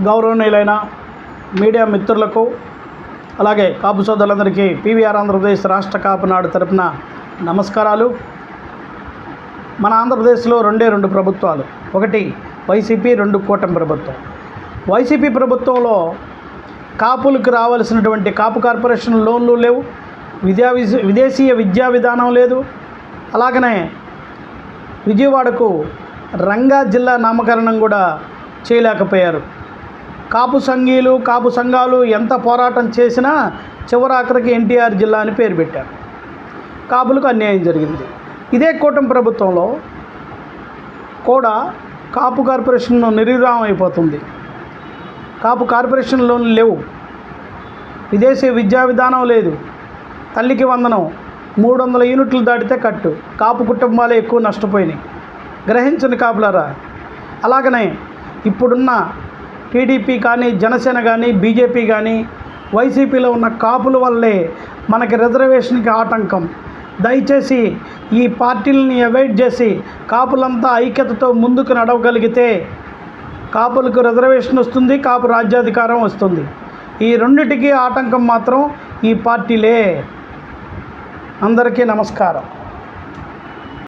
గౌరవనీయులైన మీడియా మిత్రులకు అలాగే కాపు సోదరులందరికీ పీవీఆర్ ఆంధ్రప్రదేశ్ రాష్ట్ర కాపు నాడు తరపున నమస్కారాలు. మన ఆంధ్రప్రదేశ్లో రెండే రెండు ప్రభుత్వాలు ఒకటి వైసీపీ రెండు కూటమి ప్రభుత్వం. వైసీపీ ప్రభుత్వంలో కాపులకు రావాల్సినటువంటి కాపు కార్పొరేషన్ లోన్లు లేవు విద్యా విదేశీయ విద్యా విధానం లేదు. అలాగనే విజయవాడకు రంగా జిల్లా నామకరణం కూడా చేయలేకపోయారు. కాపు సంఘీలు కాపు సంఘాలు ఎంత పోరాటం చేసినా చివరాఖరికి ఎన్టీఆర్ జిల్లా అని పేరు పెట్టారు. కాపులకు అన్యాయం జరిగింది. ఇదే కూటమి ప్రభుత్వంలో కూడా కాపు కార్పొరేషన్ నిర్విరామం అయిపోతుంది. కాపు కార్పొరేషన్ లోన్లు లేవు. విదేశీ విద్యా విధానం లేదు. తల్లికి వందనం. మూడు వందల యూనిట్లు దాటితే కట్టు. కాపు కుటుంబాలే ఎక్కువ నష్టపోయినాయి. గ్రహించని కాపులారా. అలాగనే ఇప్పుడున్న టీడీపీ కానీ జనసేన కానీ బీజేపీ కానీ వైసీపీలో ఉన్న కాపుల వల్లే మనకి రిజర్వేషన్కి ఆటంకం. దయచేసి ఈ పార్టీలని అవాయిడ్ చేసి కాపులంతా ఐక్యతతో ముందుకు నడవగలిగితే కాపులకు రిజర్వేషన్ వస్తుంది కాపు రాజ్యాధికారం వస్తుంది. ఈ రెండిటికీ ఆటంకం మాత్రం ఈ పార్టీలే. అందరికీ నమస్కారం.